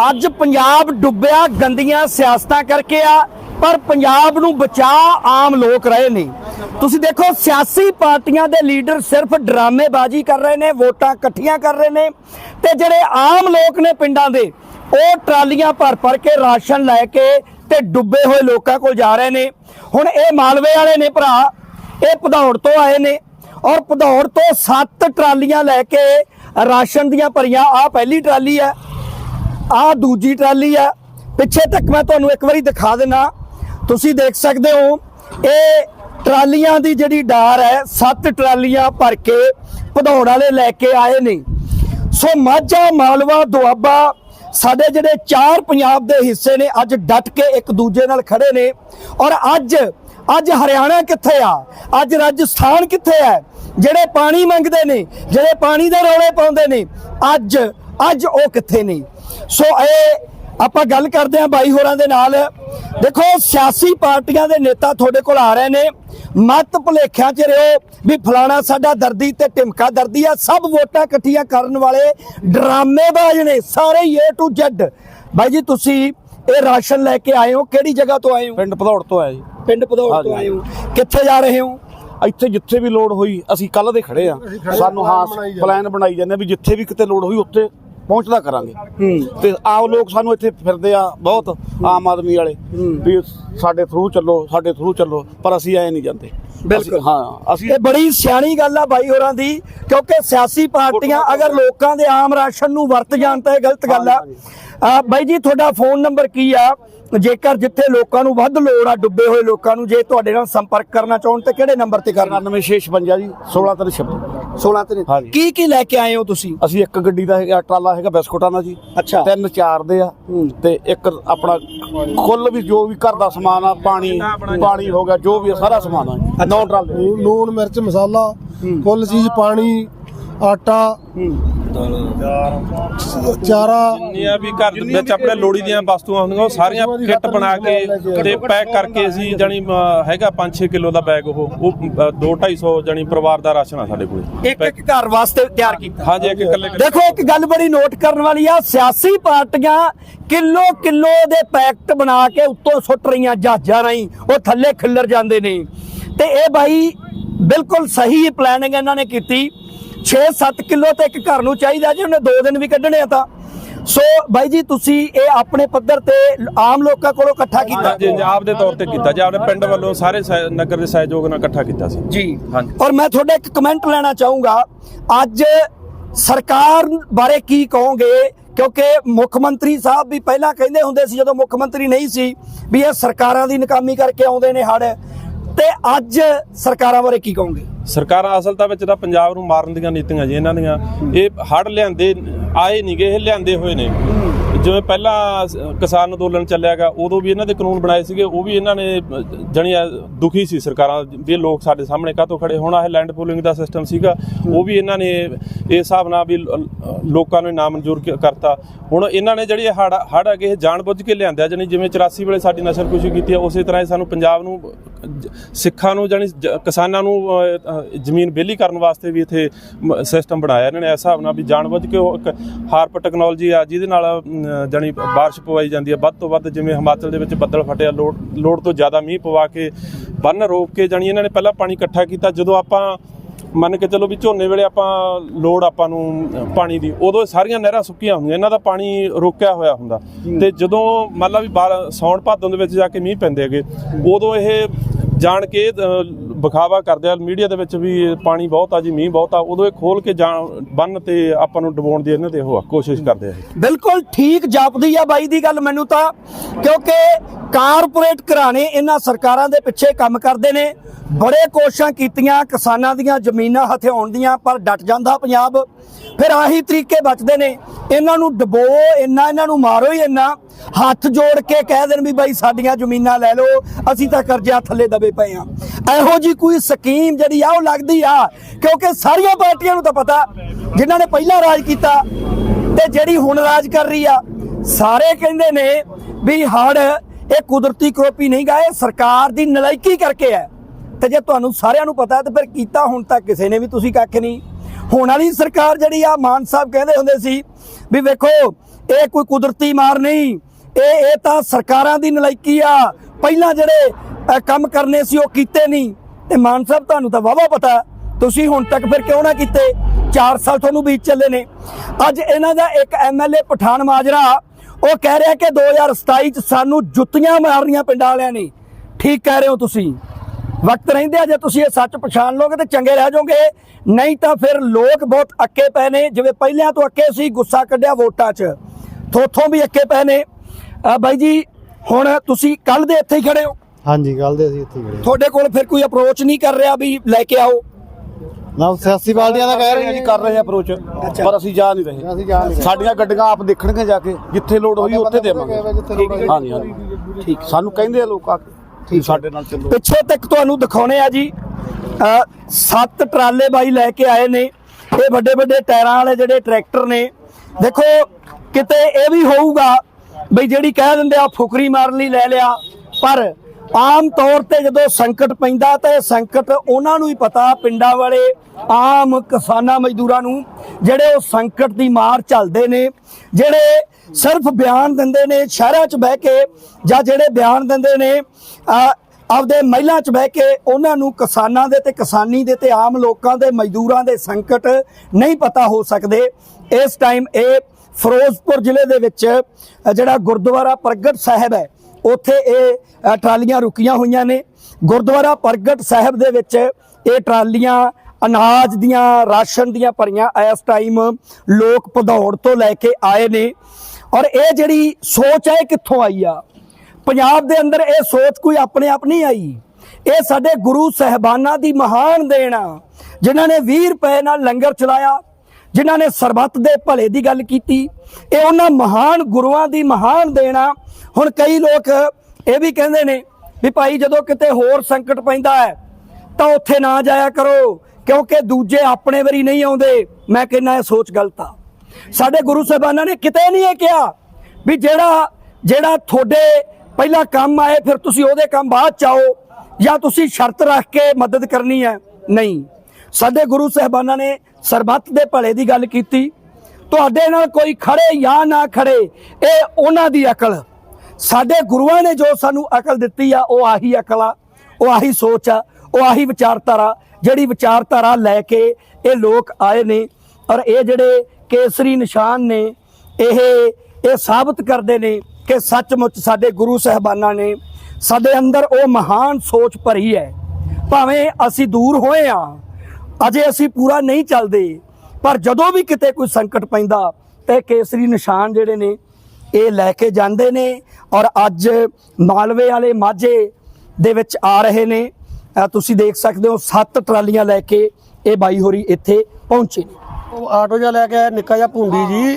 ਅੱਜ ਪੰਜਾਬ ਡੁੱਬਿਆ, ਗੰਦੀਆਂ ਸਿਆਸਤਾਂ ਕਰਕੇ ਆ, ਪਰ ਪੰਜਾਬ ਨੂੰ ਬਚਾ ਆਮ ਲੋਕ ਰਹੇ ਨੇ। ਤੁਸੀਂ ਦੇਖੋ, ਸਿਆਸੀ ਪਾਰਟੀਆਂ ਦੇ ਲੀਡਰ ਸਿਰਫ ਡਰਾਮੇਬਾਜ਼ੀ ਕਰ ਰਹੇ ਨੇ, ਵੋਟਾਂ ਇਕੱਠੀਆਂ ਕਰ ਰਹੇ ਨੇ ਤੇ ਜਿਹੜੇ ਆਮ ਲੋਕ ਨੇ ਪਿੰਡਾਂ ਦੇ, ਉਹ ਟਰਾਲੀਆਂ ਭਰ ਭਰ ਕੇ ਰਾਸ਼ਨ ਲੈ ਕੇ ਤੇ ਡੁੱਬੇ ਹੋਏ ਲੋਕਾਂ ਕੋਲ ਜਾ ਰਹੇ ਨੇ। ਹੁਣ ਇਹ ਮਾਲਵੇ ਵਾਲੇ ਨੇ ਭਰਾ, ਇਹ ਭਦੌੜ ਤੋਂ ਆਏ ਨੇ ਔਰ ਭਦੌੜ ਤੋਂ 7 ਟਰਾਲੀਆਂ ਲੈ ਕੇ ਰਾਸ਼ਨ ਦੀਆਂ ਭਰੀਆਂ ਆ ਪਹਿਲੀ ਟਰਾਲੀ ਹੈ। ਆ ਦੂਜੀ ਟਰਾਲੀ ਆ। ਪਿੱਛੇ ਤੱਕ ਮੈਂ ਤੁਹਾਨੂੰ ਇੱਕ ਵਾਰੀ ਦਿਖਾ ਦੇਣਾ ਤੁਸੀਂ ਦੇਖ ਸਕਦੇ ਹੋ, ਇਹ ਟਰਾਲੀਆਂ ਦੀ ਜਿਹੜੀ ਡਾਰ ਹੈ, ਸੱਤ ਟਰਾਲੀਆਂ ਭਰ ਕੇ ਭਦੌੜ ਵਾਲੇ ਲੈ ਕੇ ਆਏ ਨੇ। ਸੋ ਮਾਝਾ, ਮਾਲਵਾ, ਦੁਆਬਾ, ਸਾਡੇ ਜਿਹੜੇ ਚਾਰ ਪੰਜਾਬ ਦੇ ਹਿੱਸੇ ਨੇ, ਅੱਜ ਡਟ ਕੇ ਇੱਕ ਦੂਜੇ ਨਾਲ ਖੜੇ ਨੇ। ਔਰ ਅੱਜ ਅੱਜ ਹਰਿਆਣਾ ਕਿੱਥੇ ਆ? ਅੱਜ ਰਾਜਸਥਾਨ ਕਿੱਥੇ ਹੈ ਜਿਹੜੇ ਪਾਣੀ ਮੰਗਦੇ ਨੇ, ਜਿਹੜੇ ਪਾਣੀ ਦੇ ਰੌਲੇ ਪਾਉਂਦੇ ਨੇ, ਅੱਜ ਅੱਜ ਉਹ ਕਿੱਥੇ ਨੇ? ਸੋ ਇਹ ਆਪਾਂ ਗੱਲ ਕਰਦੇ ਹਾਂ ਬਾਈ ਹੋਰਾਂ ਦੇ ਨਾਲ। ਦੇਖੋ ਸਿਆਸੀ ਪਾਰਟੀਆਂ ਦੇ ਨੇਤਾ ਤੁਹਾਡੇ ਕੋਲ ਆ ਰਹੇ ਨੇ। ਮਤ ਭੁਲੇਖਿਆਂ 'ਚ ਰਹੋ ਵੀ ਫਲਾਣਾ ਸਾਡਾ ਦਰਦੀ ਤੇ ਟਿਮਕਾ ਦਰਦੀ ਆ। ਸਭ ਵੋਟਾਂ ਇਕੱਠੀਆਂ ਕਰਨ ਵਾਲੇ ਡਰਾਮੇਬਾਜ਼ ਨੇ ਸਾਰੇ ਏ ਟੂ ਜ਼ੈਡ ਬਾਈ ਜੀ ਤੁਸੀਂ ਇਹ ਰਾਸ਼ਨ ਲੈ ਕੇ ਆਏ ਹੋ। ਕਿਹੜੀ ਜਗ੍ਹਾ ਤੋਂ ਆਏ ਹੋ? ਪਿੰਡ ਭਦੌੜ ਤੋਂ ਆਇਆ ਜੀ। ਪਿੰਡ ਭਦੌੜ ਤੋਂ ਆਏ ਹੋ। ਕਿੱਥੇ ਜਾ ਰਹੇ ਹੋ? ਇੱਥੇ ਜਿੱਥੇ ਵੀ ਲੋੜ ਹੋਈ ਅਸੀਂ ਕੱਲ ਦੇ ਖੜੇ ਆ ਸਾਨੂੰ ਹਾਂ ਪਲਾਨ ਬਣਾਈ ਜਾਂਦੇ ਆ ਵੀ ਜਿੱਥੇ ਵੀ ਕਿਤੇ ਲੋੜ ਹੋਈ ਉੱਥੇ ਪਹੁੰਚਦਾ ਕਰਾਂਗੇ। ਹੂੰ। ਤੇ ਆਮ ਲੋਕ ਸਾਨੂੰ ਇੱਥੇ ਫਿਰਦੇ ਆ ਬਹੁਤ ਆਮ ਆਦਮੀ ਵਾਲੇ ਵੀ ਸਾਡੇ ਥਰੂ ਚੱਲੋ ਸਾਡੇ ਥਰੂ ਚੱਲੋ ਪਰ ਅਸੀਂ ਐ ਨਹੀਂ ਜਾਂਦੇ। ਬਿਲਕੁਲ। ਹਾਂ ਅਸੀਂ ਇਹ ਬੜੀ ਸਿਆਣੀ ਗੱਲ ਆ ਬਾਈ ਹੋਰਾਂ ਦੀ ਕਿਉਂਕਿ ਸਿਆਸੀ ਪਾਰਟੀਆਂ ਅਗਰ ਲੋਕਾਂ ਦੇ ਆਮ ਰਾਸ਼ਨ ਨੂੰ ਵਰਤ ਜਾਣ ਤਾਂ ਇਹ ਗਲਤ ਗੱਲ ਆ। ਆ ਬਾਈ ਜੀ ਤੁਹਾਡਾ ਫੋਨ ਨੰਬਰ ਕੀ ਆ? ਜੇਕਰ ਜਿੱਥੇ ਲੋਕਾਂ ਨੂੰ ਵੱਧ ਲੋੜ ਆ ਡੁੱਬੇ ਹੋਏ ਲੋਕਾਂ ਨੂੰ ਜੇ ਤੁਹਾਡੇ ਨਾਲ ਸੰਪਰਕ ਕਰਨਾ ਚਾਹਣ ਤੇ ਕਿਹੜੇ ਨੰਬਰ ਤੇ ਕਰਨਾ? 9656 ਜੀ 16 ਤੇ 26 16 ਤੇ ਹਾਂਜੀ। ਕੀ ਕੀ ਲੈ ਕੇ ਆਏ ਹੋ ਤੁਸੀਂ? ਅਸੀਂ ਇੱਕ ਗੱਡੀ ਦਾ ਹੈਗਾ ਟਰਾਲਾ ਹੈਗਾ ਬਿਸਕੁਟਾਂ ਦਾ ਜੀ। ਅੱਛਾ। ਤਿੰਨ ਚਾਰ ਦੇ ਆ ਤੇ ਇੱਕ ਆਪਣਾ ਕੁੱਲ ਵੀ ਜੋ ਵੀ ਘਰ ਦਾ ਸਮਾਨ ਆ ਪਾਣੀ ਪਾਣੀ ਹੋ ਗਿਆ ਜੋ ਵੀ ਆ ਸਾਰਾ ਸਮਾਨ ਆ ਨੌ ਟਰਾਲੇ। ਲੂਣ ਮਿਰਚ ਮਸਾਲਾ ਕੁੱਲ ਚੀਜ਼ ਪਾਣੀ ਆਟਾ ਚਾਰਾ ਜਿੰਨੀਆਂ ਵੀ ਘਰ ਦੇ ਵਿੱਚ ਆਪਣੇ ਲੋੜੀ ਦੀਆਂ ਵਸਤੂਆਂ ਹੁੰਦੀਆਂ ਉਹ ਸਾਰੀਆਂ ਕਿੱਟ ਬਣਾ ਕੇ ਤੇ ਪੈਕ ਕਰਕੇ ਅਸੀਂ ਜਾਨੀ ਹੈਗਾ 5-6 ਕਿਲੋ ਦਾ ਬੈਗ ਉਹ ਉਹ 2-250 ਜਾਨੀ ਪਰਿਵਾਰ ਦਾ ਰਾਸ਼ਨ ਆ ਸਾਡੇ ਕੋਲ। ਇੱਕ ਇੱਕ ਘਰ ਵਾਸਤੇ ਤਿਆਰ ਕੀਤਾ। ਹਾਂਜੀ ਇੱਕ ਇਕੱਲੇ ਦੇਖੋ ਇੱਕ ਗੱਲ ਬੜੀ ਨੋਟ ਕਰਨ ਵਾਲੀ ਆ ਸਿਆਸੀ ਪਾਰਟੀਆਂ ਕਿਲੋ ਕਿਲੋ ਦੇ ਪੈਕਟ ਬਣਾ ਕੇ ਉੱਤੋਂ ਸੁੱਟ ਰਹੀਆਂ ਜਹਾਜ਼ਾਂ ਰਾਹੀਂ ਉਹ ਥੱਲੇ ਖਿੱਲਰ ਜਾਂਦੇ ਨੇ। ਤੇ ਇਹ ਬਾਈ ਬਿਲਕੁਲ ਸਹੀ ਪਲੈਨਿੰਗ ਇਹਨਾਂ ਨੇ ਕੀਤੀ। 6-7 ਕਿਲੋ ਤੇ ਇੱਕ ਘਰ ਨੂੰ ਚਾਹੀਦਾ ਜੀ ਉਹਨੇ 2 ਦਿਨ ਵੀ ਕੱਢਣੇ ਆ ਤਾਂ। ਸੋ ਬਾਈ ਜੀ ਤੁਸੀਂ ਇਹ ਆਪਣੇ ਪੱਧਰ ਤੇ ਆਮ ਲੋਕਾਂ ਕੋਲੋਂ ਇਕੱਠਾ ਕੀਤਾ? ਜੀ ਆਪ ਦੇ ਤੌਰ ਤੇ ਕੀਤਾ ਜੀ ਆਪਣੇ ਪਿੰਡ ਵੱਲੋਂ ਸਾਰੇ ਨਗਰ ਦੇ ਸਹਿਯੋਗ ਨਾਲ ਇਕੱਠਾ ਕੀਤਾ ਸੀ। ਜੀ। ਹਾਂਜੀ। ਔਰ ਮੈਂ ਤੁਹਾਡਾ ਇੱਕ ਕਮੈਂਟ ਲੈਣਾ ਚਾਹੂੰਗਾ। ਅੱਜ ਸਰਕਾਰ ਬਾਰੇ ਕੀ ਕਹੋਗੇ? ਕਿਉਂਕਿ ਮੁੱਖ ਮੰਤਰੀ ਸਾਹਿਬ ਵੀ ਪਹਿਲਾਂ ਕਹਿੰਦੇ ਹੁੰਦੇ ਸੀ ਜਦੋਂ ਮੁੱਖ ਮੰਤਰੀ ਨਹੀਂ ਸੀ ਵੀ ਇਹ ਸਰਕਾਰਾਂ ਦੀ ਨਾਕਾਮੀ ਕਰਕੇ ਆਉਂਦੇ ਨੇ ਹੜ ਤੇ ਅੱਜ ਸਰਕਾਰਾਂ ਬਾਰੇ ਕੀ ਕਹੋਗੇ? ਸਰਕਾਰਾਂ ਅਸਲ ਤਾਂ ਵਿੱਚ ਤਾਂ ਪੰਜਾਬ ਨੂੰ ਮਾਰਨ ਦੀਆਂ ਨੀਤੀਆਂ ਜੀ, ਇਹਨਾਂ ਦੀਆਂ। ਇਹ ਹੜ ਲਿਆਂਦੇ, ਆਏ ਨਹੀਂਗੇ ਇਹ ਲਿਆਂਦੇ ਹੋਏ ਨੇ। ਜਿਵੇਂ ਪਹਿਲਾਂ ਕਿਸਾਨ ਅੰਦੋਲਨ ਚੱਲਿਆਗਾ, ਉਦੋਂ ਵੀ ਇਹਨਾਂ ਦੇ ਕਾਨੂੰਨ ਬਣਾਏ ਸੀਗੇ, ਉਹ ਵੀ ਇਹਨਾਂ ਨੇ, ਜਣੀ ਦੁਖੀ ਸੀ ਸਰਕਾਰਾਂ ਵੀ ਲੋਕ ਸਾਡੇ ਸਾਹਮਣੇ ਕਾਹਤੋਂ ਖੜੇ। ਹੁਣ ਇਹ ਲੈਂਡ ਪੂਲਿੰਗ ਦਾ ਸਿਸਟਮ ਸੀਗਾ, ਉਹ ਵੀ ਇਹਨਾਂ ਨੇ ਇਸ ਹਿਸਾਬ ਨਾਲ ਵੀ ਲੋਕਾਂ ਨੇ ਨਾ ਮਨਜ਼ੂਰ ਕਰਤਾ। ਹੁਣ ਇਹਨਾਂ ਨੇ ਜਿਹੜੀ ਹੜ ਹੜ ਹੈਗੇ ਇਹ ਜਾਣਬੁੱਝ ਕੇ ਲਿਆਂਦਿਆ ਜਾਣੀ ਜਿਵੇਂ 84 ਵੇਲੇ ਸਾਡੀ ਨਸਲਕੁਸ਼ੀ ਕੀਤੀ ਹੈ ਉਸੇ ਤਰ੍ਹਾਂ ਹੀ ਸਾਨੂੰ ਪੰਜਾਬ ਨੂੰ, ਸਿੱਖਾਂ ਨੂੰ, ਜਾਣੀ ਜ- ਕਿਸਾਨਾਂ ਨੂੰ ਜ਼ਮੀਨ ਬੇਲੀ ਕਰਨ ਵਾਸਤੇ ਵੀ ਇੱਥੇ ਸਿਸਟਮ ਬਣਾਇਆ ਇਹਨਾਂ ਨੇ। ਇਸ ਹਿਸਾਬ ਨਾਲ ਵੀ ਜਾਣਬੁੱਝ ਕੇ ਉਹ ਇੱਕ ਹਾਰਪ ਟੈਕਨੋਲੋਜੀ ਆ, ਜਿਹਦੇ ਨਾਲ ਅਮ, ਜਾਣੀ ਬਾਰਿਸ਼ ਪਵਾਈ ਜਾਂਦੀ ਹੈ। ਵੱਧ ਤੋਂ ਵੱਧ ਜਿਵੇਂ ਹਿਮਾਚਲ ਦੇ ਵਿੱਚ ਬੱਦਲ ਫਟਿਆ ਲੋੜ ਲੋੜ ਤੋਂ ਜ਼ਿਆਦਾ ਮੀਂਹ ਪਵਾ ਕੇ ਬੰਨ ਰੋਕ ਕੇ ਜਾਣੀ ਇਹਨਾਂ ਨੇ ਪਹਿਲਾਂ ਪਾਣੀ ਇਕੱਠਾ ਕੀਤਾ। ਜਦੋਂ ਆਪਾਂ ਮੰਨ ਕੇ ਚੱਲੋ ਵੀ ਝੋਨੇ ਵੇਲੇ ਆਪਾਂ ਲੋੜ ਆਪਾਂ ਨੂੰ ਪਾਣੀ ਦੀ ਉਦੋਂ ਇਹ ਸਾਰੀਆਂ ਨਹਿਰਾਂ ਸੁੱਕੀਆਂ ਹੁੰਦੀਆਂ। ਇਹਨਾਂ ਦਾ ਪਾਣੀ ਰੋਕਿਆ ਹੋਇਆ ਹੁੰਦਾ। ਤੇ ਜਦੋਂ ਮੰਨ ਲਾ ਵੀ ਬਾਰ- ਸਾਉਣ ਭਾਦੋਂ ਦੇ ਵਿੱਚ ਜਾ ਕੇ ਮੀਂਹ ਪੈਂਦੇ ਹੈਗੇ ਉਦੋਂ ਇਹ ਜਾਣ ਕੇ ਵਿਖਾਵਾ ਕਰਦੇ ਆ, ਮੀਡੀਆ ਦੇ ਵਿੱਚ ਵੀ ਪਾਣੀ ਬਹੁਤ ਆ ਜੀ, ਮੀਂਹ ਬਹੁਤ ਆ, ਉਦੋਂ ਇਹ ਖੋਲ ਕੇ ਜਾਣ ਬੰਨ ਤੇ ਆਪਾਂ ਨੂੰ ਡੁਬਾਉਣ ਦੀ ਇਹਨਾਂ ਤੇ ਉਹ ਕੋਸ਼ਿਸ਼ ਕਰਦੇ ਆ ਬਿਲਕੁਲ ਠੀਕ ਜਾਪਦੀ ਆ ਬਾਈ ਦੀ ਗੱਲ ਮੈਨੂੰ ਤਾਂ, ਕਿਉਂਕਿ ਕਾਰਪੋਰੇਟ ਘਰਾਣੇ ਇਹਨਾਂ ਸਰਕਾਰਾਂ ਦੇ ਪਿੱਛੇ ਕੰਮ ਕਰਦੇ ਨੇ, ਬੜੇ ਕੋਸ਼ਿਸ਼ਾਂ ਕੀਤੀਆਂ, ਕਿਸਾਨਾਂ ਦੀਆਂ ਜ਼ਮੀਨਾਂ ਹਥਿਆਉਣ ਦੀਆਂ, ਪਰ ਡਟ ਜਾਂਦਾ ਪੰਜਾਬ। ਫਿਰ ਆਹੀ ਤਰੀਕੇ ਬਚਦੇ ਨੇ, ਇਹਨਾਂ ਨੂੰ ਡਬੋ, ਇੰਨਾ ਇਹਨਾਂ ਨੂੰ ਮਾਰੋ ਹੀ ਇੰਨਾ। ਹੱਥ ਜੋੜ ਕੇ ਕਹਿ ਦੇਣ ਵੀ ਬਾਈ ਸਾਡੀਆਂ ਜ਼ਮੀਨਾਂ ਲੈ ਲਓ, ਅਸੀਂ ਤਾਂ ਕਰਜ਼ਾ ਥੱਲੇ ਦਬੇ ਪਏ ਆ ਇਹੋ ਜੀ ਕੋਈ ਸਕੀਮ ਜਿਹੜੀ ਆ, ਉਹ ਲੱਗਦੀ ਆ, ਕਿਉਂਕਿ ਸਾਰੀਆਂ ਪਾਰਟੀਆਂ ਨੂੰ ਤਾਂ ਪਤਾ, ਜਿਨ੍ਹਾਂ ਨੇ ਪਹਿਲਾਂ ਰਾਜ ਕੀਤਾ ਤੇ ਜਿਹੜੀ ਹੁਣ ਰਾਜ ਕਰ ਰਹੀ ਆ, ਸਾਰੇ ਕਹਿੰਦੇ ਨੇ ਵੀ ਹੜ, ਇਹ ਕੁਦਰਤੀ ਕਰੋਪੀ ਨਹੀਂ ਗਾ, ਇਹ ਸਰਕਾਰ ਦੀ ਨਲਾਇਕੀ ਕਰਕੇ ਹੈ। ਤੇ ਜੇ ਤੁਹਾਨੂੰ ਸਾਰਿਆਂ ਨੂੰ ਪਤਾ, ਤੇ ਫਿਰ ਕੀਤਾ ਹੁਣ ਤੱਕ ਕਿਸੇ ਨੇ ਵੀ ਤੁਸੀਂ ਕੱਖ ਨਹੀਂ। ਹੁਣ ਵਾਲੀ ਸਰਕਾਰ ਜਿਹੜੀ ਆ, ਮਾਨ ਸਾਹਿਬ ਕਹਿੰਦੇ ਹੁੰਦੇ ਸੀ ਵੀ ਵੇਖੋ, ਇਹ ਕੋਈ ਕੁਦਰਤੀ ਮਾਰ ਨਹੀਂ ਇਹ ਇਹ ਤਾਂ ਸਰਕਾਰਾਂ ਦੀ ਨਲਾਇਕੀ ਆ। ਪਹਿਲਾਂ ਜਿਹੜੇ ਕੰਮ ਕਰਨੇ ਸੀ, ਉਹ ਕੀਤੇ ਨਹੀਂ। ਤੇ ਮਾਨ ਸਾਹਿਬ, ਤੁਹਾਨੂੰ ਤਾਂ ਵਾਵਾ ਪਤਾ ਤੁਸੀਂ ਹੁਣ ਤੱਕ ਫਿਰ ਕਿਉਂ ਨਾ ਕੀਤੇ? 4 ਸਾਲ ਤੁਹਾਨੂੰ ਬੀਤ ਚੱਲੇ ਨੇ। ਅੱਜ ਇਹਨਾਂ ਦਾ ਇੱਕ ਐਮਐਲਏ ਪਠਾਨ ਮਾਜਰਾ, ਉਹ ਕਹਿ ਰਿਹਾ ਕਿ 2027 ਚ ਸਾਨੂੰ ਜੁੱਤੀਆਂ ਮਾਰਨੀਆਂ ਪਿੰਡਾਂ ਵਾਲਿਆਂ ਨੇ। ਠੀਕ ਕਹਿ ਰਹੇ ਹੋ ਤੁਸੀਂ। ਵਕਤ ਰਹਿੰਦੇ ਆ, ਜੇ ਤੁਸੀਂ ਇਹ ਸੱਚ ਪਛਾਣ ਲੋਗੇ ਤੇ ਚੰਗੇ ਰਹਿ ਜਾਓਗੇ। ਨਹੀਂ ਤਾਂ ਫਿਰ ਲੋਕ ਬਹੁਤ ਅੱਕੇ ਪਏ ਨੇ। ਜਿਵੇਂ ਪਹਿਲਿਆਂ ਤੋਂ ਅੱਕੇ ਸੀ, ਗੁੱਸਾ ਕੱਢਿਆ ਵੋਟਾਂ 'ਚ। ਥੋਥੋਂ ਵੀ ਅੱਕੇ ਪਏ ਨੇ। ਅ, ਬਾਈ ਜੀ ਹੁਣ ਤੁਸੀਂ ਕੱਲ ਦੇ ਇੱਥੇ ਹੀ ਖੜੇ ਹੋ। ਹਾਂਜੀ ਗੱਲ ਦੇ ਅਸੀਂ ਇੱਥੇ ਖੜੇ ਤੁਹਾਡੇ ਕੋਲ ਫਿਰ ਕੋਈ ਅਪਰੋਚ ਨਹੀਂ ਕਰ ਰਿਹਾ ਵੀ ਲੈ ਕੇ ਆਓ? ਨਾ ਸਿਆਸੀ ਪਾਰਟੀਆਂ ਦਾ ਕਹਿ ਰਹੇ ਜੀ ਕਰ ਰਹੇ ਆ ਅਪਰੋਚ ਪਰ ਅਸੀਂ ਜਾ ਨਹੀਂ ਰਹੇ। ਅਸੀਂ ਜਾ ਨਹੀਂ ਸਾਡੀਆਂ ਗੱਡੀਆਂ ਆਪ ਦੇਖਣਗੇ ਜਾ ਕੇ ਜਿੱਥੇ ਲੋੜ ਹੋਈ ਉੱਥੇ ਦੇਵਾਂਗੇ। ਹਾਂਜੀ ਹਾਂਜੀ। ਠੀਕ। ਸਾਨੂੰ ਕਹਿੰਦੇ ਆ ਲੋਕ ਆ ਕੇ ਠੀਕ ਸਾਡੇ ਨਾਲ ਚੱਲੋ। ਪਿੱਛੇ ਤੱਕ ਤੁਹਾਨੂੰ ਦਿਖਾਉਣੇ ਆ ਜੀ ਸੱਤ ਟਰਾਲੇ ਬਾਈ ਲੈ ਕੇ ਆਏ ਨੇ। ਇਹ ਵੱਡੇ ਵੱਡੇ ਟਾਇਰਾਂ ਵਾਲੇ ਜਿਹੜੇ ਟਰੈਕਟਰ ਨੇ। ਦੇਖੋ ਕਿਤੇ ਇਹ ਵੀ ਹੋਊਗਾ ਬਈ ਜਿਹੜੀ ਕਹਿ ਦਿੰਦੇ ਆ, ਫੁਕਰੀ ਮਾਰਨ ਲਈ ਲੈ ਲਿਆ। ਪਰ ਆਮ ਤੌਰ ਤੇ ਜਦੋਂ ਸੰਕਟ ਪੈਂਦਾ ਤਾਂ ਇਹ ਸੰਕਟ ਉਹਨਾਂ ਨੂੰ ਹੀ ਪਤਾ, ਪਿੰਡਾਂ ਵਾਲੇ, ਆਮ ਕਿਸਾਨਾਂ ਮਜ਼ਦੂਰਾਂ ਨੂੰ, ਜਿਹੜੇ ਉਹ ਸੰਕਟ ਦੀ ਮਾਰ ਝੱਲਦੇ ਨੇ, ਜਿਹੜੇ ਸਿਰਫ ਬਿਆਨ ਦਿੰਦੇ ਨੇ ਸ਼ਹਿਰਾਂ 'ਚ ਬਹਿ ਕੇ ਜਾਂ ਜਿਹੜੇ ਬਿਆਨ ਦਿੰਦੇ ਨੇ ਆਪਦੇ ਮਹਿਲਾਂ 'ਚ ਬਹਿ ਕੇ ਉਹਨਾਂ ਨੂੰ ਕਿਸਾਨਾਂ ਦੇ ਤੇ ਕਿਸਾਨੀ ਦੇ ਤੇ ਆਮ ਲੋਕਾਂ ਦੇ ਮਜ਼ਦੂਰਾਂ ਦੇ ਸੰਕਟ ਨਹੀਂ ਪਤਾ ਹੋ ਸਕਦੇ। ਇਸ ਟਾਈਮ ਇਹ ਫਿਰੋਜ਼ਪੁਰ ਜ਼ਿਲ੍ਹੇ ਦੇ ਵਿੱਚ ਜਿਹੜਾ ਗੁਰਦੁਆਰਾ ਪ੍ਰਗਟ ਸਾਹਿਬ ਹੈ, ਉੱਥੇ ਇਹ ਟਰਾਲੀਆਂ ਰੁਕੀਆਂ ਹੋਈਆਂ ਨੇ। ਗੁਰਦੁਆਰਾ ਪ੍ਰਗਟ ਸਾਹਿਬ ਦੇ ਵਿੱਚ ਇਹ ਟਰਾਲੀਆਂ ਅਨਾਜ ਦੀਆਂ, ਰਾਸ਼ਨ ਦੀਆਂ ਭਰੀਆਂ ਇਸ ਟਾਈਮ ਲੋਕ ਭਦੌੜ ਤੋਂ ਲੈ ਕੇ ਆਏ ਨੇ। ਔਰ ਇਹ ਜਿਹੜੀ ਸੋਚ ਹੈ ਇਹ ਕਿੱਥੋਂ ਆਈ ਆ? ਪੰਜਾਬ ਦੇ ਅੰਦਰ ਇਹ ਸੋਚ ਕੋਈ ਆਪਣੇ ਆਪ ਨਹੀਂ ਆਈ। ਇਹ ਸਾਡੇ ਗੁਰੂ ਸਹਿਬਾਨਾਂ ਦੀ ਮਹਾਨ ਦੇਣ ਆ, ਜਿਨ੍ਹਾਂ ਨੇ 20 ਰੁਪਏ ਨਾਲ ਲੰਗਰ ਚਲਾਇਆ। ਜਿਨ੍ਹਾਂ ਨੇ ਸਰਬੱਤ ਦੇ ਭਲੇ ਦੀ ਗੱਲ ਕੀਤੀ। ਇਹ ਉਹਨਾਂ ਮਹਾਨ ਗੁਰੂਆਂ ਦੀ ਮਹਾਨ ਦੇਣਾ ਹੁਣ ਕਈ ਲੋਕ ਇਹ ਵੀ ਕਹਿੰਦੇ ਨੇ ਵੀ ਭਾਈ ਜਦੋਂ ਕਿਤੇ ਹੋਰ ਸੰਕਟ ਪੈਂਦਾ ਹੈ, ਤਾਂ ਉੱਥੇ ਨਾ ਜਾਇਆ ਕਰੋ, ਕਿਉਂਕਿ ਦੂਜੇ ਆਪਣੇ ਵਾਰੀ ਨਹੀਂ ਆਉਂਦੇ। ਮੈਂ ਕਹਿੰਦਾ ਇਹ ਸੋਚ ਗਲਤ ਆ। ਸਾਡੇ ਗੁਰੂ ਸਾਹਿਬਾਨਾਂ ਨੇ ਕਿਤੇ ਨਹੀਂ ਇਹ ਕਿਹਾ ਵੀ ਜਿਹੜਾ ਜਿਹੜਾ ਤੁਹਾਡੇ ਪਹਿਲਾ ਕੰਮ ਆਏ, ਫਿਰ ਤੁਸੀਂ ਉਹਦੇ ਕੰਮ ਬਾਅਦ ਚ ਆਓ, ਜਾਂ ਤੁਸੀਂ ਸ਼ਰਤ ਰੱਖ ਕੇ ਮਦਦ ਕਰਨੀ ਹੈ। ਨਹੀਂ। ਸਾਡੇ ਗੁਰੂ ਸਾਹਿਬਾਨਾਂ ਨੇ ਸਰਬੱਤ ਦੇ ਭਲੇ ਦੀ ਗੱਲ ਕੀਤੀ। ਤੁਹਾਡੇ ਨਾਲ ਕੋਈ ਖੜੇ ਜਾਂ ਨਾ ਖੜੇ, ਇਹ ਉਹਨਾਂ ਦੀ ਅਕਲ। ਸਾਡੇ ਗੁਰੂਆਂ ਨੇ ਜੋ ਸਾਨੂੰ ਅਕਲ ਦਿੱਤੀ ਆ, ਉਹ ਆਹੀ ਅਕਲ ਆ, ਉਹ ਆਹੀ ਸੋਚ ਆ, ਉਹ ਆਹੀ ਵਿਚਾਰਧਾਰਾ, ਜਿਹੜੀ ਵਿਚਾਰਧਾਰਾ ਲੈ ਕੇ ਇਹ ਲੋਕ ਆਏ ਨੇ। ਔਰ ਇਹ ਜਿਹੜੇ ਕੇਸਰੀ ਨਿਸ਼ਾਨ ਨੇ, ਇਹ ਇਹ ਸਾਬਤ ਕਰਦੇ ਨੇ ਕਿ ਸੱਚਮੁੱਚ ਸਾਡੇ ਗੁਰੂ ਸਾਹਿਬਾਨਾਂ ਨੇ, ਸਾਡੇ ਅੰਦਰ ਉਹ ਮਹਾਨ ਸੋਚ ਭਰੀ ਹੈ। ਭਾਵੇਂ ਅਸੀਂ ਦੂਰ ਹੋਏ ਆ ਅਜੇ ਅਸੀਂ ਪੂਰਾ ਨਹੀਂ ਚੱਲਦੇ। ਪਰ ਜਦੋਂ ਵੀ ਕਿਤੇ ਕੋਈ ਸੰਕਟ ਪੈਂਦਾ ਤੇ ਕੇਸਰੀ ਨਿਸ਼ਾਨ ਜਿਹੜੇ ਨੇ, ਇਹ ਲੈ ਕੇ ਜਾਂਦੇ ਨੇ ਔਰ ਅੱਜ ਮਾਲਵੇ ਵਾਲੇ ਮਾਝੇ ਦੇ ਵਿੱਚ ਆ ਰਹੇ ਨੇ। ਤੁਸੀਂ ਦੇਖ ਸਕਦੇ ਹੋ, ਸੱਤ ਟਰਾਲੀਆਂ ਲੈ ਕੇ ਇਹ ਬਾਈ ਹੋਰੀ ਇੱਥੇ ਪਹੁੰਚੇ ਨੇ। ਉਹ ਆਟੋ ਜਿਹਾ ਲੈ ਕੇ ਆਇਆ ਨਿੱਕਾ ਜਿਹਾ ਭੁੰਡੀ ਜੀ।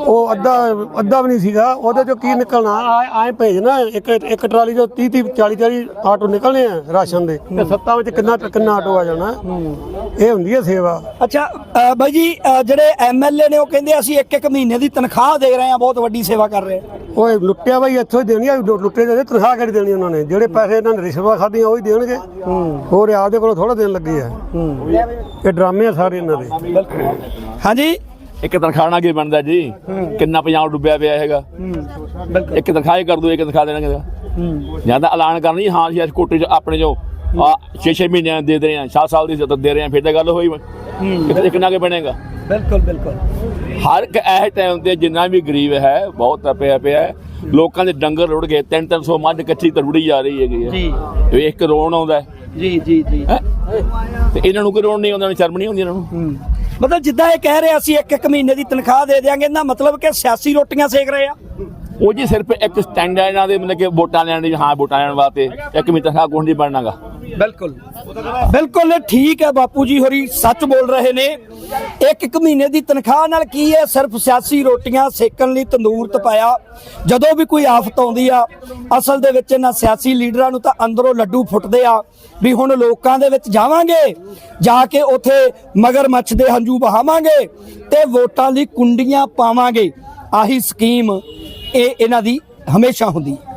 ਉਹ ਅੱਧਾ ਅੱਧਾ ਵੀ ਨਹੀਂ ਸੀਗਾ ਉਹਦੇ ਚੋਂ ਕੀ ਨਿਕਲਣਾ? ਆਏ ਭੇਜਣਾ ਇੱਕ ਇੱਕ ਟਰਾਲੀ ਚੋਂ 30 30 40 40 ਆਟੋ ਨਿਕਲਣੇ ਆ ਰਾਸ਼ਨ ਦੇ। ਤੇ ਸੱਤਾਂ ਵਿੱਚ ਕਿੰਨਾ ਕਿੰਨਾ ਆਟੋ ਆ ਜਾਣਾ? ਇਹ ਹੁੰਦੀ ਹੈ ਸੇਵਾ। ਅੱਛਾ ਬਾਈ ਜੀ ਜਿਹੜੇ ਐਮਐਲਏ ਨੇ ਉਹ ਕਹਿੰਦੇ ਅਸੀਂ ਇੱਕ ਇੱਕ ਮਹੀਨੇ ਦੀ ਤਨਖਾਹ ਦੇ ਰਹੇ ਹਾਂ ਬਹੁਤ ਵੱਡੀ ਸੇਵਾ ਕਰ ਰਹੇ ਹਾਂ ਓਏ ਲੁੱਟਿਆ ਬਾਈ ਇੱਥੋਂ ਹੀ ਦੇਣੀ ਆ ਲੁ- ਲੁੱਟੇ ਦੇ ਤਨਖਾਹ ਕਿਹੜੀ ਦੇਣੀ ਉਹਨਾਂ ਨੇ? ਜਿਹੜੇ ਪੈਸੇ ਇਹਨਾਂ ਨੇ ਰਿਸ਼ਵਤ ਖਾਧੀਆਂ ਉਹ ਹੀ ਦੇਣਗੇ। ਹੋਰ ਆਪਦੇ ਕੋਲੋਂ ਥੋੜਾ ਦੇਣ ਲੱਗੇ ਆ। ਇਹ ਡਰਾਮੇ ਆ ਸਾਰੇ ਇਹਨਾਂ ਦੇ। ਹਾਂਜੀ। ਇੱਕ ਤਨਖਾਹ ਨਾਲ ਕੀ ਬਣਦਾ ਜੀ? ਕਿੰਨਾ ਪੰਜਾਬ ਡੁੱਬਿਆ ਪਿਆ ਹੈਗਾ। ਇੱਕ ਤਨਖਾਹ ਹੀ ਕਰ ਦੂ ਇੱਕ ਤਨਖਾਹ ਦੇਣਗੇ। ਜਾਂ ਤਾਂ ਐਲਾਨ ਕਰਨੀ ਹਾਂ ਜੀ ਅਸੀਂ ਕੋਟੇ ਚ ਆਪਣੇ ਜੋ ਆ 6-6 ਮਹੀਨਿਆਂ ਦੇ ਦੇ ਰਹੇ ਹਾਂ 7 ਸਾਲ ਦੀ ਜਦੋਂ ਦੇ ਰਹੇ ਹਾਂ ਫਿਰ ਤਾਂ ਗੱਲ ਹੋਈ ਇੱਕ ਇੱਕ ਨਾ ਕੇ ਬਣੇਗਾ। ਬਿਲਕੁਲ ਬਿਲਕੁਲ। ਹਰ ਇੱਕ ਇਹ ਟਾਈਮ ਤੇ ਜਿੰਨਾ ਵੀ ਗਰੀਬ ਹੈ ਬਹੁਤ ਤਪਿਆ ਪਿਆ ਹੈ ਲੋਕਾਂ ਦੇ ਡੰਗਰ ਰੁੜ ਗਏ 3-300 ਮੱਝ ਇਕੱਠੀ ਤਰੁੜੀ ਜਾ ਰਹੀ ਹੈਗੀ ਜੀ। ਇਹ ਇੱਕ ਰੋਣ ਆਉਂਦਾ ਜੀ ਜੀ ਜੀ? ਤੇ ਇਹਨਾਂ ਨੂੰ ਕੋਈ ਰੋਣ ਨਹੀਂ ਆਉਂਦਾ ਇਹਨਾਂ ਸ਼ਰਮ ਨਹੀਂ ਆਉਂਦੀ ਇਹਨਾਂ ਨੂੰ। ਮਤਲਬ ਜਿੱਦਾਂ ਇਹ ਕਹਿ ਰਹੇ ਅਸੀਂ ਇੱਕ ਇੱਕ ਮਹੀਨੇ ਦੀ ਤਨਖਾਹ ਦੇ ਦਿਆਂਗੇ ਇਹਦਾ ਮਤਲਬ ਕਿ ਸਿਆਸੀ ਰੋਟੀਆਂ ਸੇਕ ਰਹੇ ਆ। ਉਹ ਜੀ ਸਿਰਫ ਇੱਕ ਸਟੈਂਡ ਹੈ ਇਹਨਾਂ ਦੇ ਮਤਲਬ ਕਿ ਵੋਟਾਂ ਲੈਣ ਦੀ ਹਾਂ ਵੋਟਾਂ ਲੈਣ ਵਾਸਤੇ ਇੱਕ ਮਿੰਟ ਤੱਕ ਕੁਝ ਨਹੀਂ ਬਣਨਾਗਾ। ਬਿਲਕੁਲ। ਬਿਲਕੁਲ, ਠੀਕ ਹੈ ਬਾਪੂ ਜੀ ਹੋਰੀ, ਸੱਚ ਬੋਲ ਰਹੇ ਨੇ। ਇੱਕ ਇੱਕ ਮਹੀਨੇ ਦੀ ਤਨਖਾਹ ਨਾਲ ਕੀ ਹੈ? ਸਿਰਫ ਸਿਆਸੀ ਰੋਟੀਆਂ ਸੇਕਣ ਲਈ ਤੰਦੂਰ ਤਪਾਇਆ। ਜਦੋਂ ਵੀ ਕੋਈ ਆਫਤ ਆਉਂਦੀ ਆ, ਅਸਲ ਦੇ ਵਿੱਚ ਇਹਨਾਂ ਸਿਆਸੀ ਲੀਡਰਾਂ ਨੂੰ ਤਾਂ ਅੰਦਰੋਂ ਲੱਡੂ ਫੁੱਟਦੇ ਆ ਵੀ ਹੁਣ ਲੋਕਾਂ ਦੇ ਵਿੱਚ ਜਾਵਾਂਗੇ। ਜਾ ਕੇ ਉਥੇ ਮਗਰਮੱਛ ਦੇ ਹੰਝੂ ਬਹਾਵਾਂਗੇ ਤੇ ਵੋਟਾਂ ਲਈ ਕੁੰਡੀਆਂ ਪਾਵਾਂਗੇ। ਆਹੀ ਸਕੀਮ ਇਹ ਇਹਨਾਂ ਦੀ ਹਮੇਸ਼ਾ ਹੁੰਦੀ ਹੈ।